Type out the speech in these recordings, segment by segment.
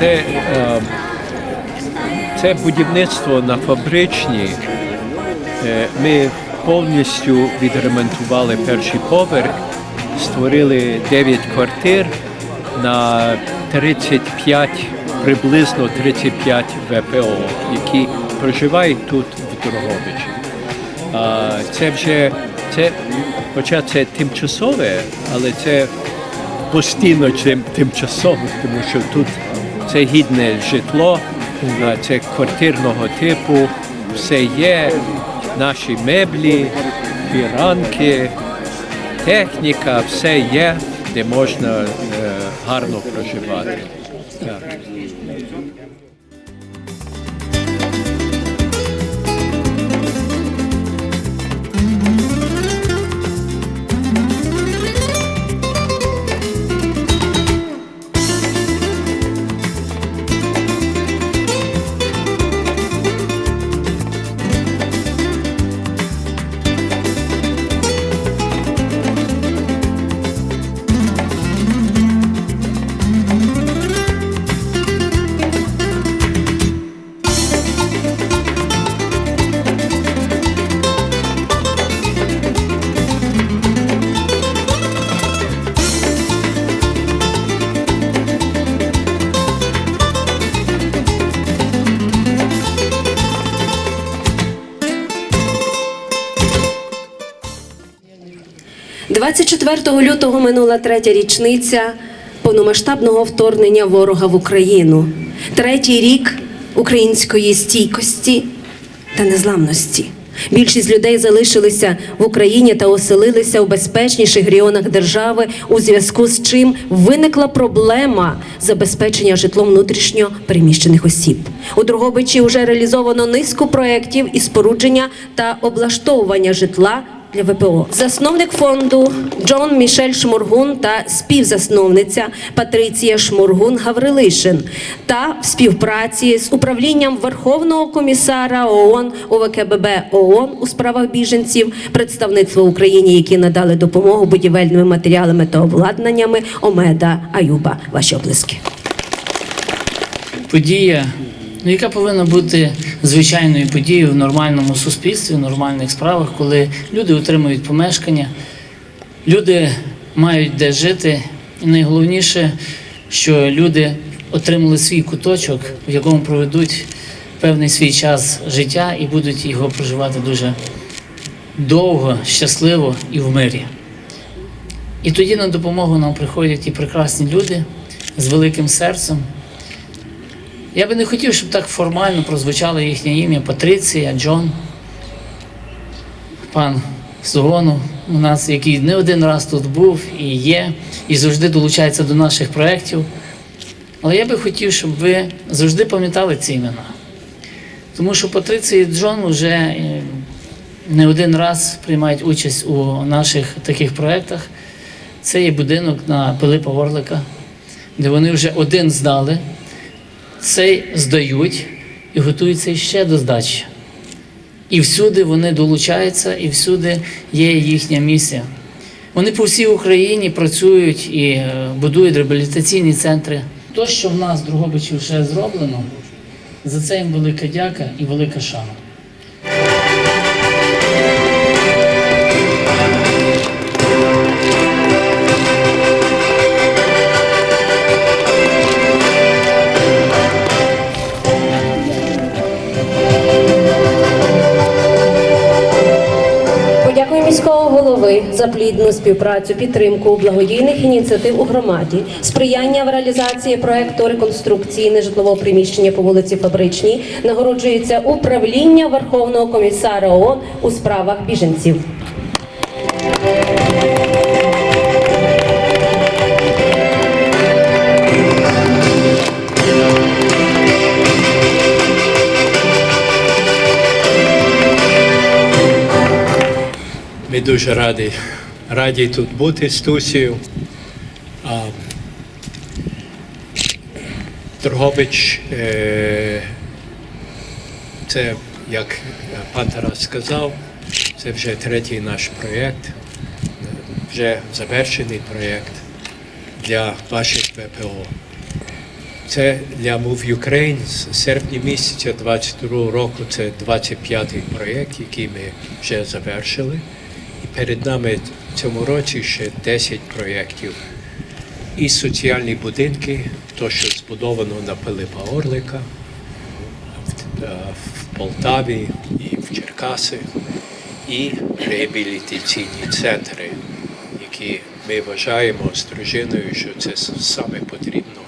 Це, е, це будівництво на фабричній. Е, Ми повністю відремонтували перший поверх, створили 9 квартир на 35, приблизно 35 ВПО, які проживають тут в Дрогобичі. Це вже це, хоча це тимчасове, але це постійно тимчасове, тому що тут це гідне житло, це квартирного типу, все є, наші меблі, фіранки, техніка, все є, де можна е, гарно проживати. Так. – 24 лютого минула третя річниця повномасштабного вторгнення ворога в Україну. Третій рік української стійкості та незламності. Більшість людей залишилися в Україні та оселилися у безпечніших регіонах держави, у зв'язку з чим виникла проблема забезпечення житлом внутрішньо переміщених осіб. У Дрогобичі вже реалізовано низку проєктів із спорудження та облаштовування житла для ВПО. Засновник фонду Джон Мішель Шморгун та співзасновниця Патриція Шморгун Гаврилишин та в співпраці з управлінням Верховного комісара ООН ОВКББ ООН у справах біженців, представництво Україні, які надали допомогу будівельними матеріалами та обладнаннями Омеда Аюба. Ваші оплески. подія, ну, яка повинна бути звичайною подією в нормальному суспільстві, в нормальних справах, коли люди отримують помешкання, люди мають де жити. І найголовніше, що люди отримали свій куточок, в якому проведуть певний свій час життя і будуть його проживати дуже довго, щасливо і в мирі. І тоді на допомогу нам приходять і прекрасні люди з великим серцем. Я би не хотів, щоб так формально прозвучало їхнє ім'я Патриція, Джон, пан Сугону, у нас, який не один раз тут був і є, і завжди долучається до наших проєктів. Але я би хотів, щоб ви завжди пам'ятали ці імена. Тому що Патриція і Джон вже е, не один раз приймають участь у наших таких проєктах. Це є будинок на Пилипа Орлика, де вони вже один здали цей здають і готуються ще до здачі. І всюди вони долучаються, і всюди є їхня місія. Вони по всій Україні працюють і е, будують реабілітаційні центри. То, що в нас в Другобичі вже зроблено, за це їм велика дяка і велика шана. Голови за плідну співпрацю, підтримку благодійних ініціатив у громаді, сприяння в реалізації проекту реконструкції нежитлового приміщення по вулиці Фабричній. Нагороджується управління Верховного комісара ООН у справах біженців. Ми дуже раді, раді тут бути з Тусією. Дрогобич е, це, як пан Тарас сказав, це вже третій наш проєкт, вже завершений проєкт для ваших ВПО. Це для Move Ukraine з серпня місяця 22 року. Це 25-й проєкт, який ми вже завершили. Перед нами в цьому році ще 10 проєктів. І соціальні будинки, то, що збудовано на Пилипа Орлика, е, в Полтаві і в Черкаси, і реабілітаційні центри, які ми вважаємо з дружиною, що це саме потрібно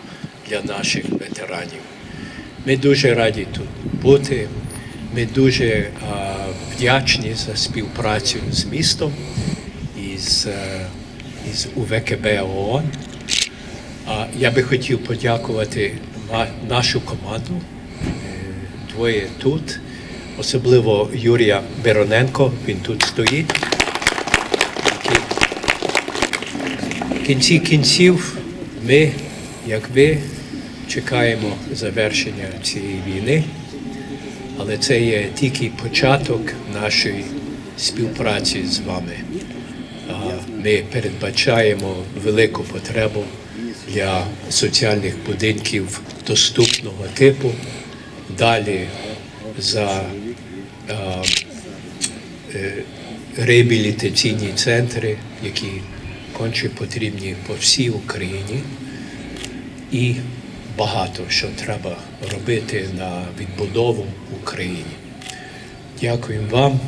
для наших ветеранів. Ми дуже раді тут бути. Ми дуже а, вдячні за співпрацю з містом і е, із УВКБ ООН. А я би хотів подякувати нашу команду. Е, Двоє тут, особливо Юрія Мироненко, він тут стоїть. в кінці кінців ми, як ви, чекаємо завершення цієї війни, але це є тільки початок нашої співпраці з вами. Ми передбачаємо велику потребу для соціальних будинків доступного типу. Далі за е, реабілітаційні центри, які конче потрібні по всій Україні, і багато що треба робити на відбудову України. Дякую вам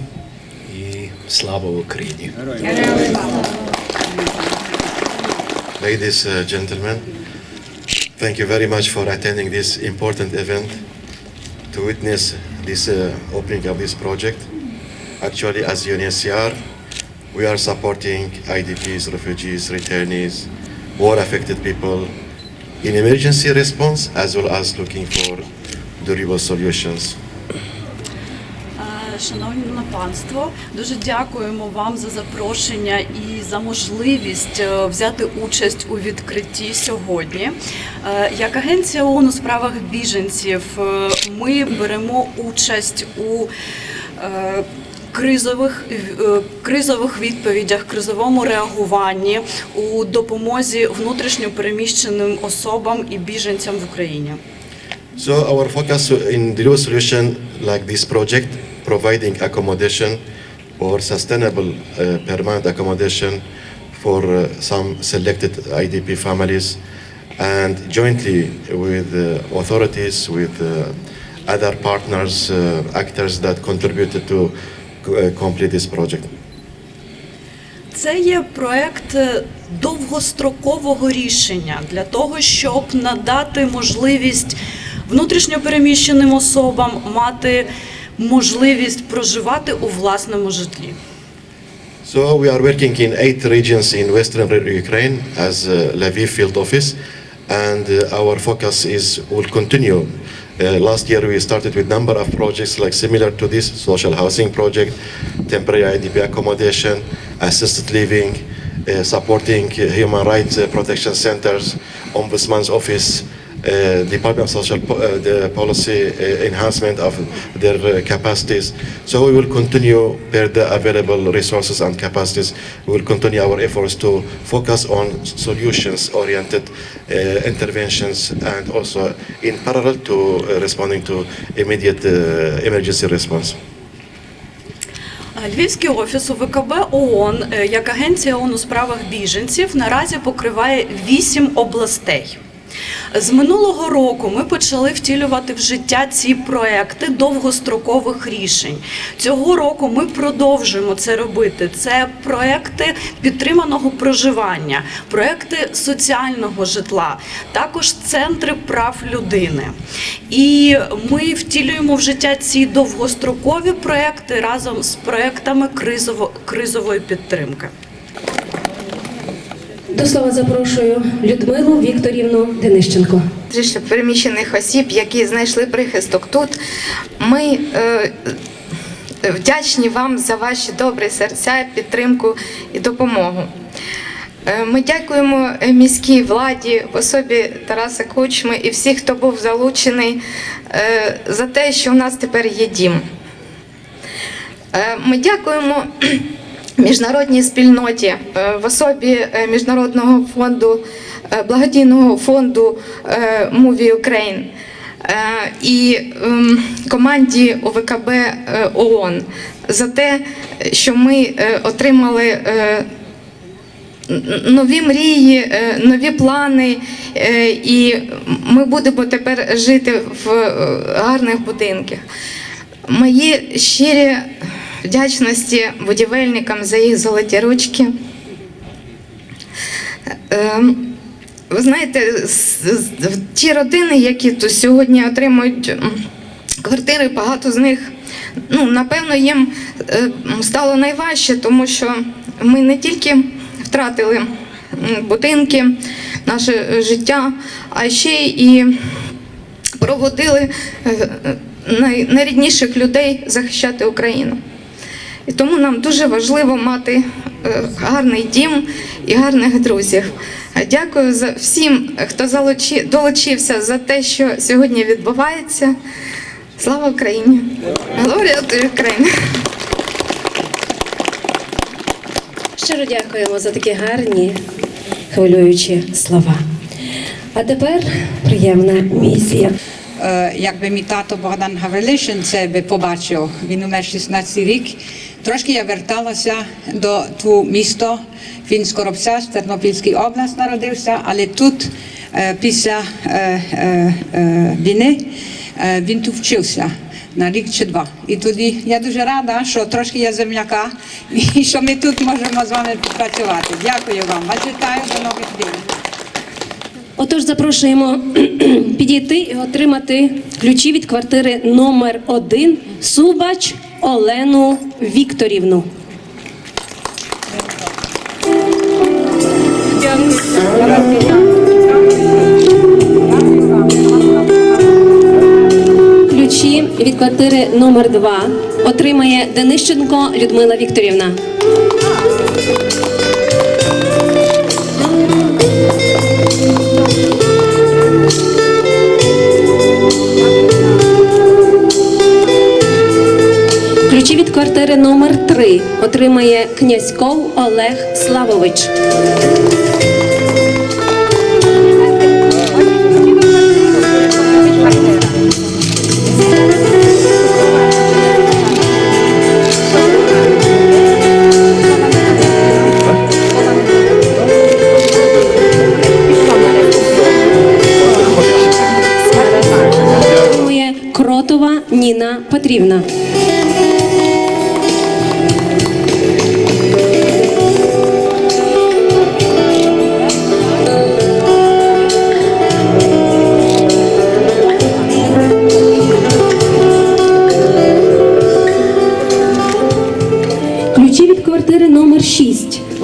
і слава Україні! Ladies, uh, gentlemen, thank you very much for attending this important event to witness this uh, opening of this project. Actually, as UNHCR, we are supporting IDPs, refugees, returnees, war-affected people in emergency response as well as looking for durable solutions. Е, Шановні панство, дуже дякуємо вам за запрошення і за можливість е, взяти участь у відкритті сьогодні. Е, Як агенція ООН у справах біженців ми беремо участь у кризових е, кризових відповідях, кризовому реагуванні у допомозі внутрішньо переміщеним особам і біженцям в Україні. So our focus in deliver solution like this project, providing accommodation or sustainable uh, permanent accommodation for uh, some selected IDP families, and jointly with uh, authorities, with uh, other partners, uh, actors that contributed to uh, complete this project. Це є проект е, довгострокового рішення для того, щоб надати можливість внутрішньопереміщеним особам мати можливість проживати у власному житлі. So we are working in eight regions in western Ukraine as uh, Lviv field office, and our focus is will continue. Uh, last year we started with number of projects like similar to this social housing project, temporary IDP accommodation, assisted living, uh, supporting uh, human rights uh, protection centers, ombudsman's office, Department of Social uh, policy uh, enhancement of their uh, capacities. So we will continue per the available resources and capacities. We will continue our efforts to focus on solutions-oriented uh, interventions and also in parallel to uh, responding to immediate uh, emergency response. Львівський офіс УВКБ ООН е, як агенція ООН у справах біженців наразі покриває вісім областей. З минулого року ми почали втілювати в життя ці проекти довгострокових рішень. Цього року ми продовжуємо це робити. Це проекти підтриманого проживання, проекти соціального житла, також центри прав людини. І ми втілюємо в життя ці довгострокові проекти разом з проектами кризово- кризової підтримки. До слова запрошую Людмилу Вікторівну Денищенко. внутрішньо переміщених осіб, які знайшли прихисток тут. Ми е, вдячні вам за ваші добрі серця, підтримку і допомогу. Е, Ми дякуємо е, міській владі в особі Тараса Кучми і всіх, хто був залучений е, за те, що у нас тепер є дім. Е, Ми дякуємо міжнародній спільноті е, в особі е, Міжнародного фонду е, благодійного фонду Movie Ukraine і ем, команді ОВКБ ООН за те, що ми отримали. нові мрії, нові плани, і ми будемо тепер жити в гарних будинках. Мої щирі вдячності будівельникам за їх золоті ручки. Ем, Ви знаєте, ті родини, які тут сьогодні отримують квартири, багато з них, ну, напевно, їм е, стало найважче, тому що ми не тільки втратили будинки, наше життя, а ще і проводили е, е, най- найрідніших людей захищати Україну. І тому нам дуже важливо мати е, гарний дім і гарних друзів. Дякую за всім, хто залучи- долучився за те, що сьогодні відбувається. Слава Україні! Глорія до України! Щиро дякуємо за такі гарні, хвилюючі слова. А тепер приємна місія. Е, якби мій тато Богдан Гаврилишин це би побачив, він умер 16 рік. Трошки я верталася до ту місто Фінськоробця з Тернопільської області народився, але тут е, після е, е, війни він тут вчився. На рік чи два. І тоді я дуже рада, що трошки я земляка і що ми тут можемо з вами працювати. Дякую вам. Вас вітаю до нових днів. Отож, запрошуємо підійти і отримати ключі від квартири номер 1 Субач Олену Вікторівну. Ключі від квартири номер 2 отримає Денищенко Людмила Вікторівна. Квартири номер 3 отримає князьков Олег Славович. Кротова Ніна Петрівна.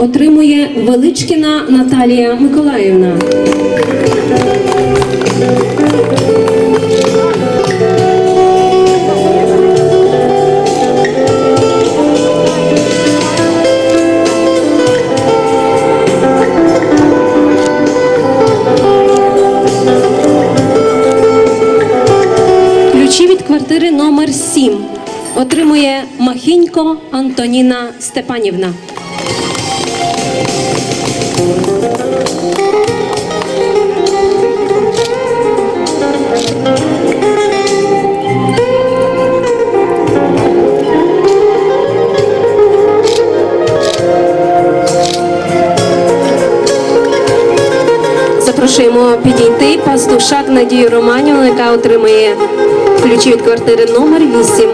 Отримує Величкіна Наталія Миколаївна. Ключі від квартири номер 7 отримує Махінько Антоніна Степанівна. Підійти пастушак Надію Романівну, яка отримує ключі від квартири номер 8.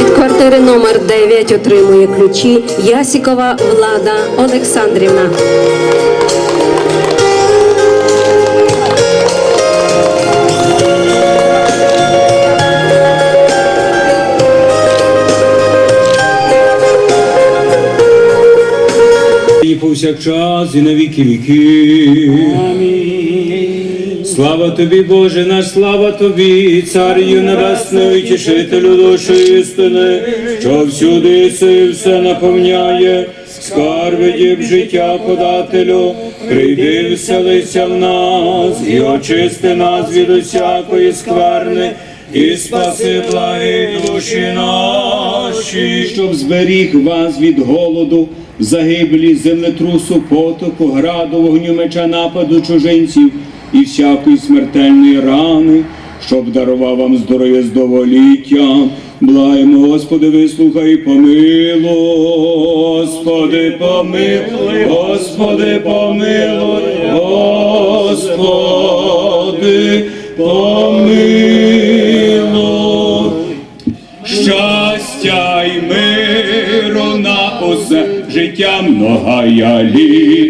Від квартири номер 9 отримує ключі Ясікова Влада Олександрівна. І повсякчас, і на віки віки. Слава тобі, Боже наш, слава тобі, Царю Небесний, утішителю душі істини, що всюди єси все наповняє, скарби діб життя подателю, прийди, вселися в нас і очисти нас від усякої скверни, і спаси благи душі наші, щоб зберіг вас від голоду, загиблі, землетрусу, потопу, граду, вогню меча, нападу чужинців і всякої смертельної рани, щоб дарував вам здоров'я здоволіття. Благаємо, Господи, вислухай і помилуй, Господи, помилуй, Господи, помилуй, Господи, помилуй. Усе нога я літа,